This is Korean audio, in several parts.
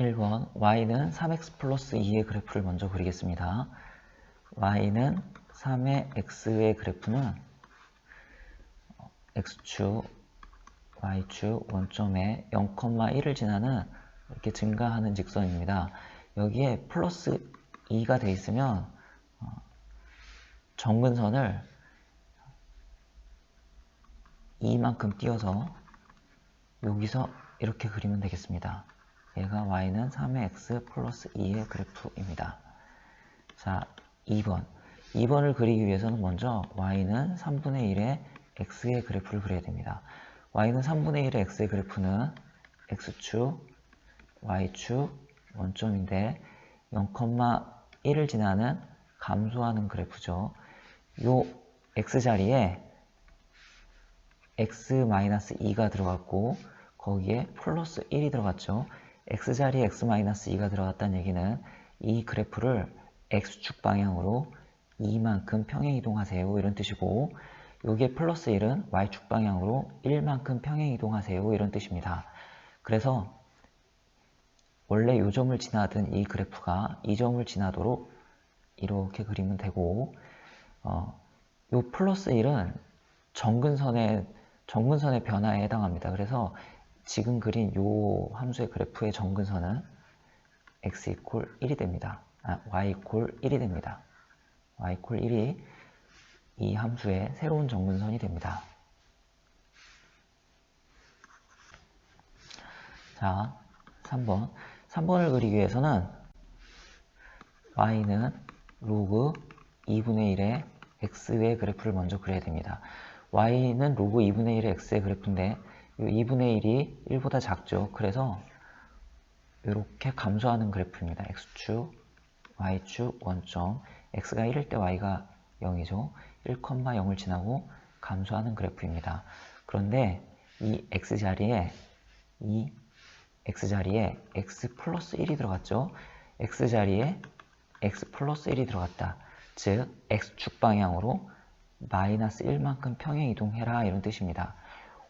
1번 y는 3x 플러스 2의 그래프를 먼저 그리겠습니다. y는 3의 x의 그래프는 x축, y축 원점에 0,1을 지나는 이렇게 증가하는 직선입니다. 여기에 플러스 2가 돼 있으면 어, 정근선을 2만큼 띄어서 여기서 이렇게 그리면 되겠습니다. 얘가 y는 3의 x 플러스 2의 그래프입니다. 자, 2번. 2번을 그리기 위해서는 먼저 y는 3분의 1의 x의 그래프를 그려야 됩니다. y는 3분의 1의 x의 그래프는 x축, y축, 원점인데 0,1을 지나는 감소하는 그래프죠. 요 x자리에 x-2가 들어갔고 거기에 플러스 1이 들어갔죠. X자리에 x-2가 들어갔다는 얘기는 이 그래프를 x축 방향으로 2만큼 평행 이동하세요 이런 뜻이고 여기에 플러스 1은 y축 방향으로 1만큼 평행 이동하세요 이런 뜻입니다. 그래서 원래 요 점을 지나던 이 그래프가 이 점을 지나도록 이렇게 그리면 되고 어, 요 플러스 1은 정근선의 정근선의 변화에 해당합니다. 그래서 지금 그린 요 함수의 그래프의 정근선은 x 이퀄 1이 됩니다. 아, y 이퀄 1이 됩니다. y 이퀄 1이 이 함수의 새로운 정근선이 됩니다. 자, 3번. 3번을 그리기 위해서는 y는 로그 2분의 1의 x의 그래프를 먼저 그려야 됩니다. y는 로그 2분의 1의 x의 그래프인데 이 2분의 1이 1보다 작죠. 그래서 이렇게 감소하는 그래프입니다. x축, y축, 원점 x가 1일 때 y가 0이죠. 1,0을 지나고 감소하는 그래프입니다. 그런데 이 x자리에 이 x자리에 x 플러스 1이 들어갔죠. x자리에 x 플러스 1이 들어갔다. 즉 x축 방향으로 마이너스 1만큼 평행 이동해라 이런 뜻입니다.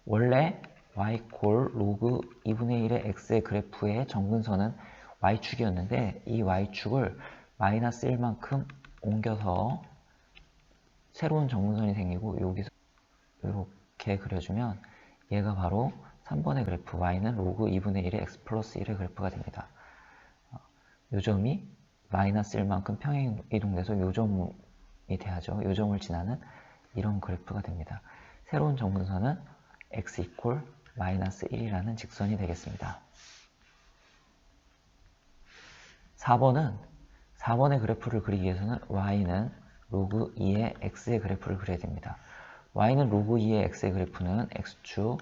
원래 y콜 로그 2분의 1의 x의 그래프의 정근선은 y축이었는데 이 y축을 마이너스 1만큼 옮겨서 새로운 정근선이 생기고 여기서 이렇게 그려주면 얘가 바로 3번의 그래프 y는 로그 2분의 1의 x 플러스 1의 그래프가 됩니다. 요 점이 마이너스 1만큼 평행 이동돼서 요 점이 돼야죠. 요 점을 지나는 이런 그래프가 됩니다. 새로운 정근선은 x 이퀄 마이너스 1이라는 직선이 되겠습니다. 4번은 4번의 그래프를 그리기 위해서는 y는 로그 2의 x의 그래프를 그려야 됩니다. y는 로그 2의 x의 그래프는 x축,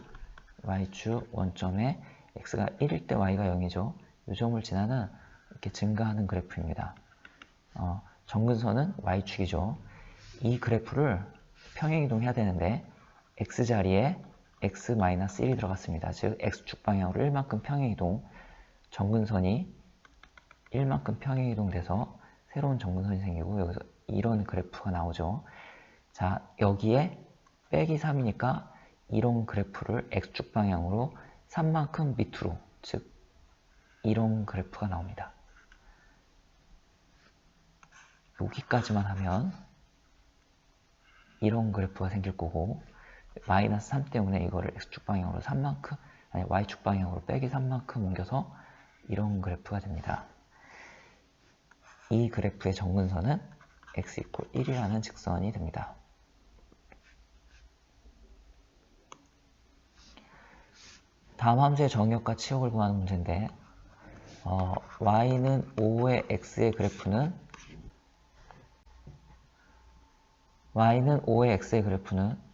y축, 원점에 x가 1일 때 y가 0이죠. 이 점을 지나는 이렇게 증가하는 그래프입니다. 어, 정근선은 y축이죠. 이 그래프를 평행이동해야 되는데 x자리에 x-1이 들어갔습니다. 즉 x축 방향으로 1만큼 평행이동 정근선이 1만큼 평행이동 돼서 새로운 정근선이 생기고 여기서 이런 그래프가 나오죠. 자 여기에 빼기 3이니까 이런 그래프를 x축 방향으로 3만큼 밑으로 즉 이런 그래프가 나옵니다. 여기까지만 하면 이런 그래프가 생길 거고 마이너스 3 때문에 이거를 x축 방향으로 3만큼 아니 y축 방향으로 빼기 3만큼 옮겨서 이런 그래프가 됩니다. 이 그래프의 정근선은 x 이퀄 1이라는 직선이 됩니다. 다음 함수의 정역과 치역을 구하는 문제인데 어, y는 5의 x의 그래프는 y는 5의 x의 그래프는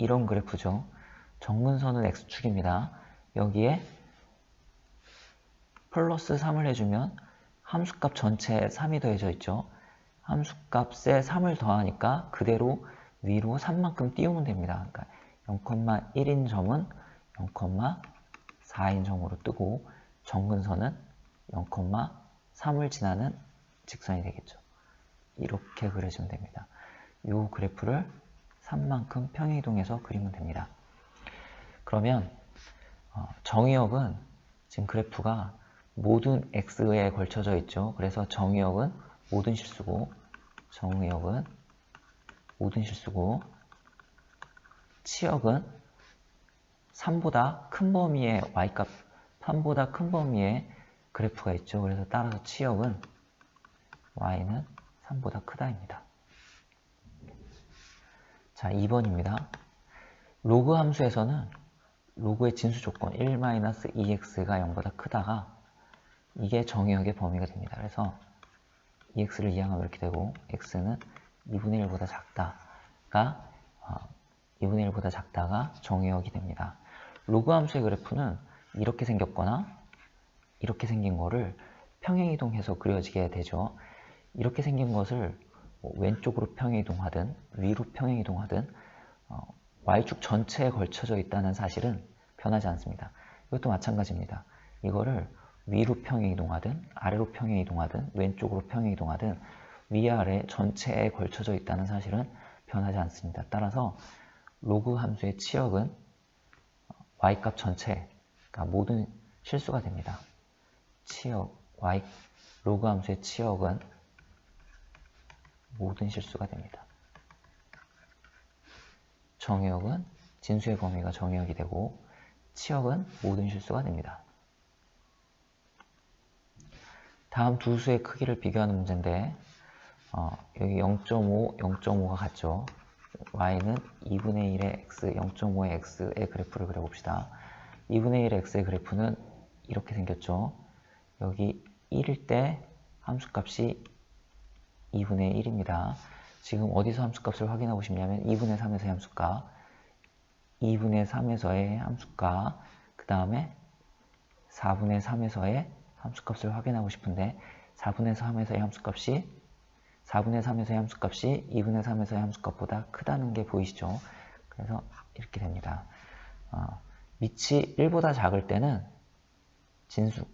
이런 그래프죠. 정근선은 x축입니다. 여기에 플러스 3을 해주면 함수값 전체에 3이 더해져 있죠. 함수값에 3을 더하니까 그대로 위로 3만큼 띄우면 됩니다. 그러니까 0,1인 점은 0,4인 점으로 뜨고 정근선은 0,3을 지나는 직선이 되겠죠. 이렇게 그려주면 됩니다. 이 그래프를 3만큼 평행 이동해서 그리면 됩니다. 그러면 어, 정의역은 지금 그래프가 모든 x에 걸쳐져 있죠. 그래서 정의역은 모든 실수고 정의역은 모든 실수고 치역은 3보다 큰 범위의 y값 3보다 큰 범위의 그래프가 있죠. 그래서 따라서 치역은 y는 3보다 크다입니다. 자, 2번입니다. 로그 함수에서는 로그의 진수 조건 1-2x가 0보다 크다가 이게 정의역의 범위가 됩니다. 그래서 2x를 이항하면 이렇게 되고 x는 2분의 1보다 작다가 어, 2분의 1보다 작다가 정의역이 됩니다. 로그 함수의 그래프는 이렇게 생겼거나 이렇게 생긴 거를 평행이동해서 그려지게 되죠. 이렇게 생긴 것을 뭐 왼쪽으로 평행이동하든 위로 평행이동하든 어, Y축 전체에 걸쳐져 있다는 사실은 변하지 않습니다. 이것도 마찬가지입니다. 이거를 위로 평행이동하든 아래로 평행이동하든 왼쪽으로 평행이동하든 위아래 전체에 걸쳐져 있다는 사실은 변하지 않습니다. 따라서 로그 함수의 치역은 y값 전체, 그러니까 모든 실수가 됩니다. 치역, y, 로그 함수의 치역은 모든 실수가 됩니다. 정의역은 진수의 범위가 정의역이 되고 치역은 모든 실수가 됩니다. 다음 두 수의 크기를 비교하는 문제인데 어, 여기 0.5, 0.5가 같죠. y는 2분의 1의 x, 0.5의 x의 그래프를 그려봅시다. 2분의 1의 x의 그래프는 이렇게 생겼죠. 여기 1일 때 함수값이 2분의 1입니다. 지금 어디서 함수값을 확인하고 싶냐면 2분의 3에서의 함수값, 2분의 3에서의 함수값, 그 다음에 4분의 3에서의 함수값을 확인하고 싶은데 4분의 3에서의 함수값이 4분의 3에서의 함수값이 2분의 3에서의 함수값보다 크다는 게 보이시죠? 그래서 이렇게 됩니다. 어, 밑이 1보다 작을 때는 진수,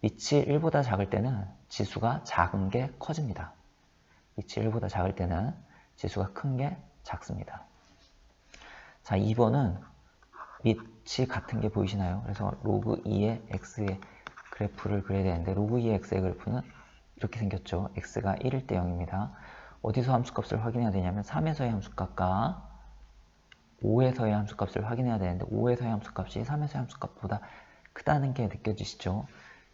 밑이 1보다 작을 때는 지수가 작은 게 커집니다. 밑이 1보다 작을 때는 지수가 큰 게 작습니다. 자, 2번은 밑이 같은 게 보이시나요? 그래서 로그 2의 x의 그래프를 그려야 되는데 로그 2의 x의 그래프는 이렇게 생겼죠. x가 1일 때 0입니다. 어디서 함수값을 확인해야 되냐면 3에서의 함수값과 5에서의 함수값을 확인해야 되는데 5에서의 함수값이 3에서의 함수값보다 크다는 게 느껴지시죠?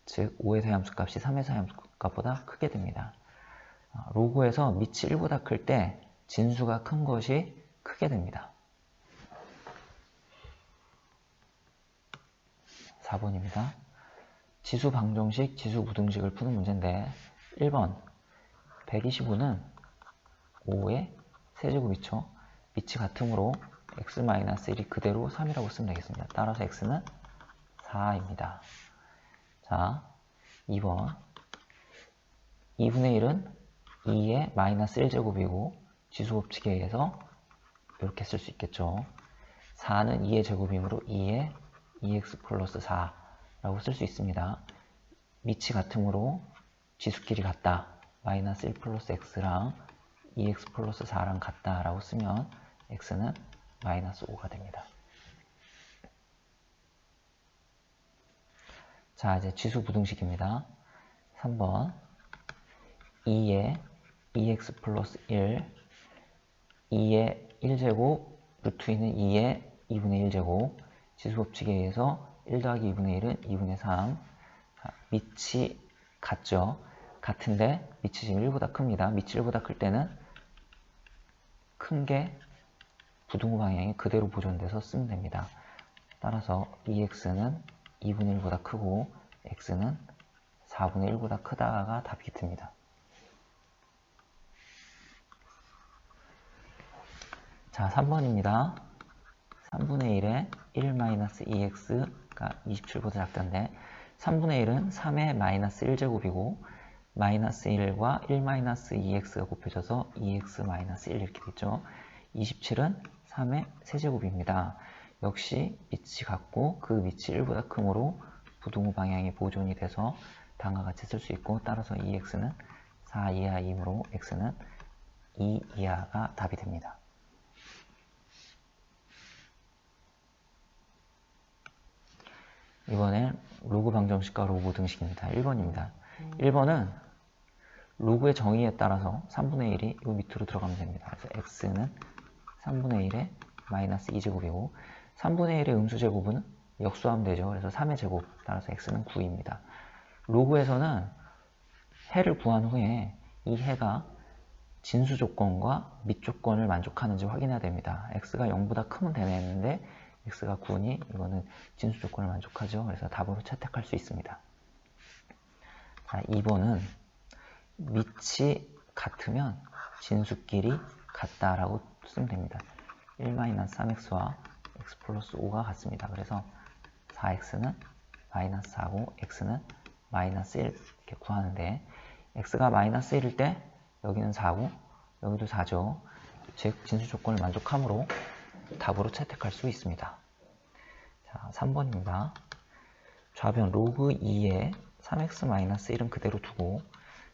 즉 5에서의 함수값이 3에서의 함수값보다 크게 됩니다. 아, 로그에서 밑이 1보다 클 때 진수가 큰 것이 크게 됩니다. 4번입니다. 지수 방정식, 지수 부등식을 푸는 문제인데 1번 125는 5의 세제곱이죠. 밑이 같으므로 x-1이 그대로 3이라고 쓰면 되겠습니다. 따라서 x는 4입니다. 자, 2번 2분의 1은 2의 마이너스 1제곱이고 지수법칙에 의해서 이렇게 쓸 수 있겠죠. 4는 2의 제곱이므로 2의 2x 플러스 4라고 쓸 수 있습니다. 밑이 같으므로 지수끼리 같다. 마이너스 1 플러스 x랑 2x 플러스 4랑 같다 라고 쓰면 x는 마이너스 5가 됩니다. 자 이제 지수 부등식입니다. 3번 2의 2x 플러스 1 2의 1제곱 루트 2는 2의 2분의 1제곱 지수법칙에 의해서 1 더하기 2분의 1은 2분의 3 자, 밑이 같죠? 같은데 밑이 지금 1보다 큽니다. 밑이 1보다 클 때는 큰 게 부등호 방향이 그대로 보존돼서 쓰면 됩니다. 따라서 2x는 2분의 1보다 크고 x는 4분의 1보다 크다가 답이 됩니다. 자, 3번입니다. 3분의 1에 1-2x가 27보다 작다인데 3분의 1은 3의 마이너스 1제곱이고 마이너스 1과 1-2x가 곱해져서 2x-1 이렇게 되죠. 27은 3의 세제곱입니다. 역시 밑이 같고 그 밑이 1보다 크므로 부등호 방향이 보존이 돼서 다음과 같이 쓸 수 있고 따라서 2x는 4 이하이므로 x는 2 이하가 답이 됩니다. 이번엔 로그 방정식과 로그 등식입니다. 1번입니다. 1번은 로그의 정의에 따라서 3분의 1이 요 밑으로 들어가면 됩니다. 그래서 x는 3분의 1에 마이너스 2제곱이고 3분의 1의 음수제곱은 역수하면 되죠. 그래서 3의 제곱 따라서 x는 9입니다. 로그에서는 해를 구한 후에 이 해가 진수 조건과 밑 조건을 만족하는지 확인해야 됩니다. x가 0보다 크면 되는데 x가 9니 이거는 진수 조건을 만족하죠. 그래서 답으로 채택할 수 있습니다. 자, 2번은 밑이 같으면 진수끼리 같다라고 쓰면 됩니다. 1-3x와 x 플러스 5가 같습니다. 그래서 4x는 마이너스 4고 x는 마이너스 1 이렇게 구하는데 x가 마이너스 1일 때 여기는 4고 여기도 4죠. 즉 진수 조건을 만족하므로 답으로 채택할 수 있습니다. 자, 3번입니다. 좌변 로그 2에 3x-1은 그대로 두고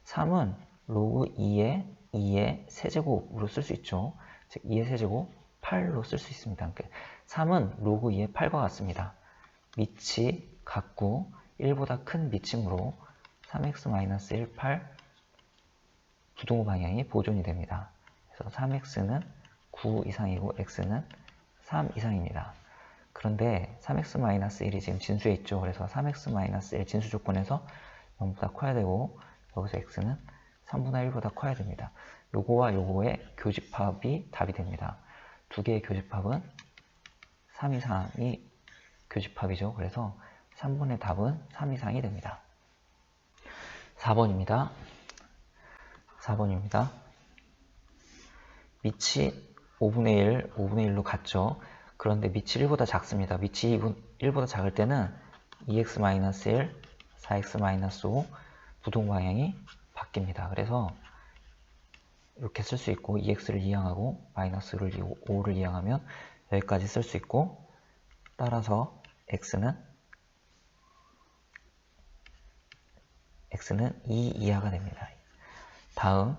3은 로그 2에 2의 세제곱으로 쓸 수 있죠. 즉 2의 세제곱 8로 쓸 수 있습니다. 그러니까 3은 로그 2의 8과 같습니다. 밑이 같고 1보다 큰 밑이므로 3x-1, 8 부동호 방향이 보존이 됩니다. 그래서 3x는 9 이상이고 x는 3 이상입니다. 그런데 3x-1이 지금 진수에 있죠. 그래서 3x-1 진수 조건에서 0보다 커야 되고 여기서 x는 3분의 1보다 커야 됩니다. 요거와 요거의 교집합이 답이 됩니다. 두 개의 교집합은 3 이상이 교집합이죠. 그래서 3번의 답은 3 이상이 됩니다. 4번입니다. 4번입니다. 밑이 5분의 1, 5분의 1로 같죠. 그런데 밑이 1보다 작습니다. 밑이 1보다 작을 때는 2x-1, 4x-5 부동 방향이 바뀝니다. 그래서 이렇게 쓸 수 있고 2x를 이항하고 마이너스를 5를 이항하면 여기까지 쓸 수 있고 따라서 x는 x는 2 이하가 됩니다. 다음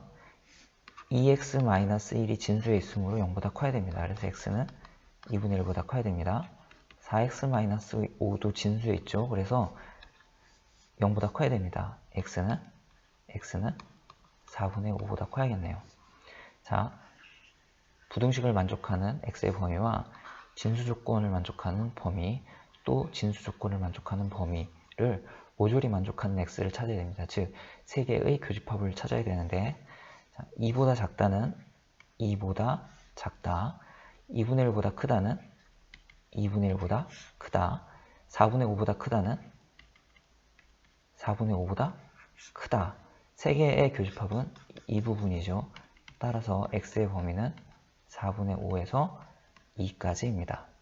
2x-1이 진수에 있으므로 0보다 커야 됩니다. 그래서 x는 2분의 1보다 커야 됩니다. 4x-5도 진수에 있죠. 그래서 0보다 커야 됩니다. x는 x는 4분의 5보다 커야겠네요. 자, 부등식을 만족하는 x의 범위와 진수 조건을 만족하는 범위 또 진수 조건을 만족하는 범위를 모조리 만족하는 x를 찾아야 됩니다. 즉, 세 개의 교집합을 찾아야 되는데 자, 2보다 작다는 2보다 작다 2분의 1보다 크다는 2분의 1보다 크다 4분의 5보다 크다는 4분의 5보다 크다 세 개의 교집합은 이 부분이죠. 따라서 x의 범위는 4분의 5에서 2까지입니다.